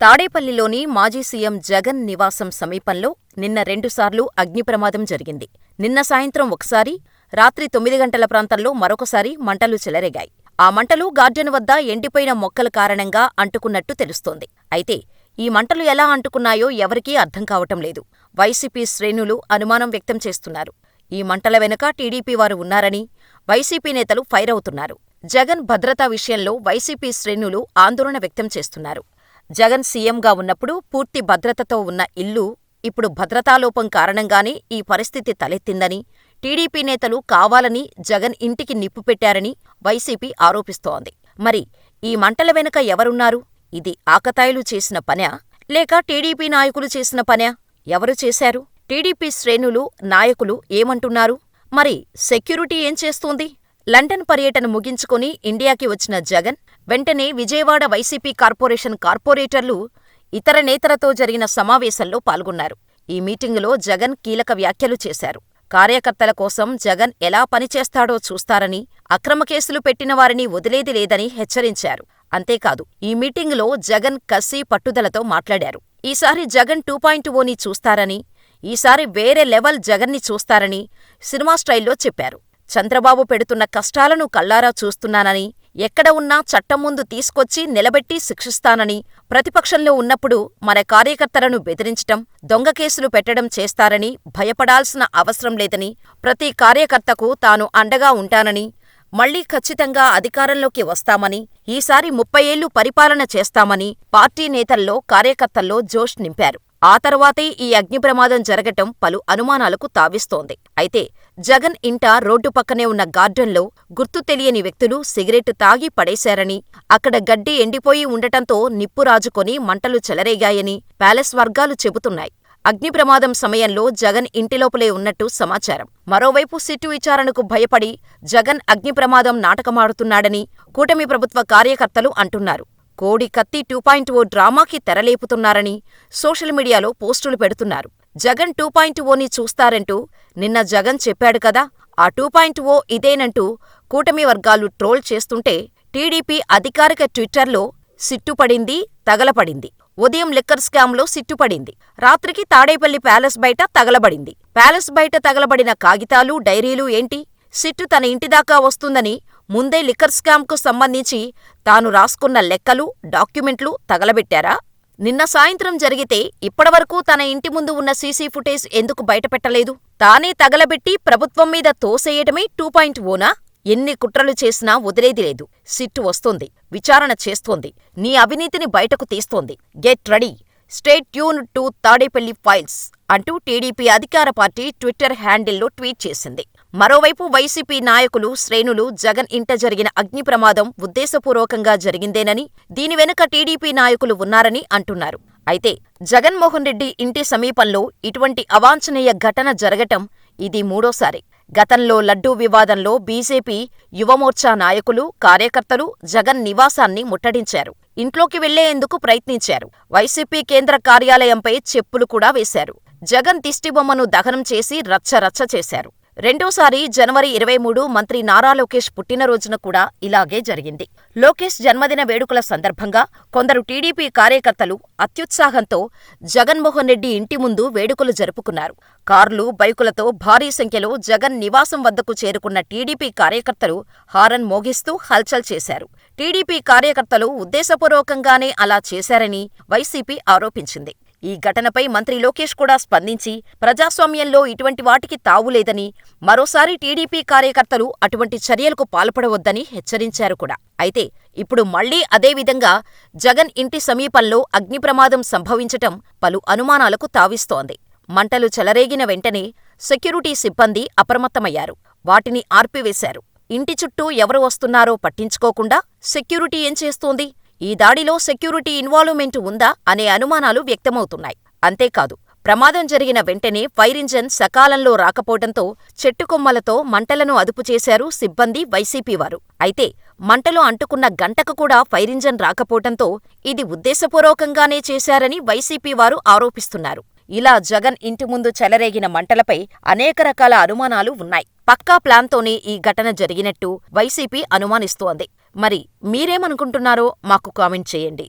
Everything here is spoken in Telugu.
తాడేపల్లిలోని మాజీ సీఎం జగన్ నివాసం సమీపంలో నిన్న రెండుసార్లు అగ్నిప్రమాదం జరిగింది. నిన్న సాయంత్రం ఒకసారి, రాత్రి తొమ్మిది గంటల ప్రాంతంలో మరొకసారి మంటలు చెలరేగాయి. ఆ మంటలు గార్డెన్ వద్ద ఎండిపోయిన మొక్కల కారణంగా అంటుకున్నట్టు తెలుస్తోంది. అయితే ఈ మంటలు ఎలా అంటుకున్నాయో ఎవరికీ అర్థం కావటం లేదు. వైసీపీ శ్రేణులు అనుమానం వ్యక్తం చేస్తున్నారు. ఈ మంటల వెనుక టీడీపీ వారు ఉన్నారని వైసీపీ నేతలు ఫైర్ అవుతున్నారు. జగన్ భద్రతా విషయంలో వైసీపీ శ్రేణులు ఆందోళన వ్యక్తం చేస్తున్నారు. జగన్ సీఎంగా ఉన్నప్పుడు పూర్తి భద్రతతో ఉన్న ఇల్లు ఇప్పుడు భద్రతాలోపం కారణంగానే ఈ పరిస్థితి తలెత్తిందని, టీడీపీ నేతలు కావాలని జగన్ ఇంటికి నిప్పు పెట్టారని వైసీపీ ఆరోపిస్తోంది. మరి ఈ మంటల వెనుక ఎవరున్నారు? ఇది ఆకతాయిలు చేసిన పనా? లేక టీడీపీ నాయకులు చేసిన పనా? ఎవరు చేశారు? టీడీపీ శ్రేణులు, నాయకులు ఏమంటున్నారు? మరి సెక్యూరిటీ ఏం చేస్తోంది? లండన్ పర్యటన ముగించుకుని ఇండియాకి వచ్చిన జగన్ వెంటనే విజయవాడ వైసీపీ కార్పొరేషన్ కార్పొరేటర్లు, ఇతర నేతలతో జరిగిన సమావేశంలో పాల్గొన్నారు. ఈ మీటింగులో జగన్ కీలక వ్యాఖ్యలు చేశారు. కార్యకర్తల కోసం జగన్ ఎలా పనిచేస్తాడో చూస్తారని, అక్రమ కేసులు పెట్టిన వారిని వదిలేది లేదని హెచ్చరించారు. అంతేకాదు ఈ మీటింగులో జగన్ కసి, పట్టుదలతో మాట్లాడారు. ఈసారి జగన్ టూ పాయింట్ ఓని చూస్తారని, ఈసారి వేరే లెవల్ జగన్ని చూస్తారని సినిమా స్టైల్లో చెప్పారు. చంద్రబాబు పెడుతున్న కష్టాలను కళ్ళారా చూస్తున్నానని, ఎక్కడ ఉన్నా చట్టం ముందు తీసుకొచ్చి నిలబెట్టి శిక్షిస్తానని, ప్రతిపక్షంలో ఉన్నప్పుడు మన కార్యకర్తలను బెదిరించటం, దొంగ కేసులు పెట్టడం చేస్తారని భయపడాల్సిన అవసరం లేదని, ప్రతి కార్యకర్తకు తాను అండగా ఉంటానని, మళ్ళీ ఖచ్చితంగా అధికారంలోకి వస్తామని, ఈసారి ముప్పై ఏళ్ళు పరిపాలన చేస్తామని పార్టీ నేతల్లో, కార్యకర్తల్లో జోష్ నింపారు. ఆ తరువాతే ఈ అగ్నిప్రమాదం జరగటం పలు అనుమానాలకు తావిస్తోంది. అయితే జగన్ ఇంట రోడ్డు పక్కనే ఉన్న గార్డెన్లో గుర్తు తెలియని వ్యక్తులు సిగరెట్ తాగి పడేశారని, అక్కడ గడ్డి ఎండిపోయి ఉండటంతో నిప్పు రాజుకొని మంటలు చెలరేగాయని ప్యాలెస్ వర్గాలు చెబుతున్నాయి. అగ్నిప్రమాదం సమయంలో జగన్ ఇంటిలోపలే ఉన్నట్టు సమాచారం. మరోవైపు సిట్టు విచారణకు భయపడి జగన్ అగ్నిప్రమాదం నాటకమాడుతున్నాడని కూటమి ప్రభుత్వ కార్యకర్తలు అంటున్నారు. కోడి కత్తి టూ పాయింట్ ఓ డ్రామాకి తెరలేపుతున్నారని సోషల్ మీడియాలో పోస్టులు పెడుతున్నారు. జగన్ టూ పాయింట్ ఓని చూస్తారంటూ నిన్న జగన్ చెప్పాడు కదా, ఆ టూ పాయింట్ ఓ ఇదేనంటూ కూటమి వర్గాలు ట్రోల్ చేస్తుంటే టీడీపీ అధికారిక ట్విట్టర్లో సిట్టుపడింది, తగలపడింది. ఉదయం లిక్కర్ స్కామ్లో సిట్టుపడింది. రాత్రికి తాడేపల్లి ప్యాలెస్ బయట తగలబడింది. ప్యాలెస్ బయట తగలబడిన కాగితాలు, డైరీలు ఏంటి? సిట్టు తన ఇంటిదాకా వస్తుందని ముందే లిక్కర్ స్కామ్కు సంబంధించి తాను రాసుకున్న లెక్కలు, డాక్యుమెంట్లు తగలబెట్టారా? నిన్న సాయంత్రం జరిగితే ఇప్పటివరకూ తన ఇంటి ముందు ఉన్న సీసీ ఫుటేజ్ ఎందుకు బయటపెట్టలేదు? తానే తగలబెట్టి ప్రభుత్వం మీద తోసేయటమే టూ పాయింట్ ఓనా? ఎన్ని కుట్రలు చేసినా వదిలేది లేదు. సిట్టు వస్తోంది, విచారణ చేస్తోంది, నీ అవినీతిని బయటకు తీస్తోంది. Get ready state tune to Tadepalli files అంటూ టీడీపీ అధికార పార్టీ ట్విట్టర్ హ్యాండిల్లో ట్వీట్ చేసింది. మరోవైపు వైసీపీ నాయకులు, శ్రేణులు జగన్ ఇంట జరిగిన అగ్ని ప్రమాదం ఉద్దేశపూర్వకంగా జరిగిందేనని, దీని వెనుక టీడీపీ నాయకులు ఉన్నారని అంటున్నారు. అయితే జగన్మోహన్ రెడ్డి ఇంటి సమీపంలో ఇటువంటి అవాంఛనీయ ఘటన జరగటం ఇది మూడోసారి. గతంలో లడ్డూ వివాదంలో బీజేపీ యువమోర్చా నాయకులు, కార్యకర్తలు జగన్ నివాసాన్ని ముట్టడించారు. ఇంట్లోకి వెళ్ళేందుకు ప్రయత్నించారు. వైసీపీ కేంద్ర కార్యాలయంపై చెప్పులు కూడా వేశారు. జగన్ దిష్టిబొమ్మను దహనం చేసి రచ్చరచ్చ చేశారు. రెండోసారి జనవరి ఇరవై మూడు మంత్రి నారా లోకేష్ పుట్టినరోజున కూడా ఇలాగే జరిగింది. లోకేష్ జన్మదిన వేడుకల సందర్భంగా కొందరు టీడీపీ కార్యకర్తలు అత్యుత్సాహంతో జగన్మోహన్ రెడ్డి ఇంటి ముందు వేడుకలు జరుపుకున్నారు. కార్లు, బైకులతో భారీ సంఖ్యలో జగన్ నివాసం వద్దకు చేరుకున్న టీడీపీ కార్యకర్తలు హారన్ మోగిస్తూ హల్చల్ చేశారు. టీడీపీ కార్యకర్తలు ఉద్దేశపూర్వకంగానే అలా చేశారని వైసీపీ ఆరోపించింది. ఈ ఘటనపై మంత్రి లోకేష్ కూడా స్పందించి ప్రజాస్వామ్యంలో ఇటువంటి వాటికి తావులేదని, మరోసారి టీడీపీ కార్యకర్తలు అటువంటి చర్యలకు పాల్పడవద్దని హెచ్చరించారు కూడా. అయితే ఇప్పుడు మళ్ళీ అదేవిధంగా జగన్ ఇంటి సమీపంలో అగ్నిప్రమాదం సంభవించటం పలు అనుమానాలకు తావిస్తోంది. మంటలు చెలరేగిన వెంటనే సెక్యూరిటీ సిబ్బంది అప్రమత్తమయ్యారు. వాటిని ఆర్పివేశారు. ఇంటి చుట్టూ ఎవరు వస్తున్నారో పట్టించుకోకుండా సెక్యూరిటీ ఏం చేస్తోంది? ఈ దాడిలో సెక్యూరిటీ ఇన్వాల్వ్మెంట్ ఉందా అనే అనుమానాలు వ్యక్తమవుతున్నాయి. అంతేకాదు ప్రమాదం జరిగిన వెంటనే ఫైర్ ఇంజన్ సకాలంలో రాకపోవడంతో చెట్టుకొమ్మలతో మంటలను అదుపు చేశారు సిబ్బంది, వైసీపీ వారు అయితే మంటలు అంటుకున్న గంటకు కూడా ఫైర్ ఇంజన్ రాకపోవడంతో ఇది ఉద్దేశపూర్వకంగానే చేశారని వైసీపీ వారు ఆరోపిస్తున్నారు. ఇలా జగన్ ఇంటి ముందు చెలరేగిన మంటలపై అనేక రకాల అనుమానాలు ఉన్నాయి. పక్కా ప్లాన్తోనే ఈ ఘటన జరిగినట్టు వైసీపీ అనుమానిస్తోంది. మరి మీరేమనుకుంటున్నారో మాకు కామెంట్ చేయండి.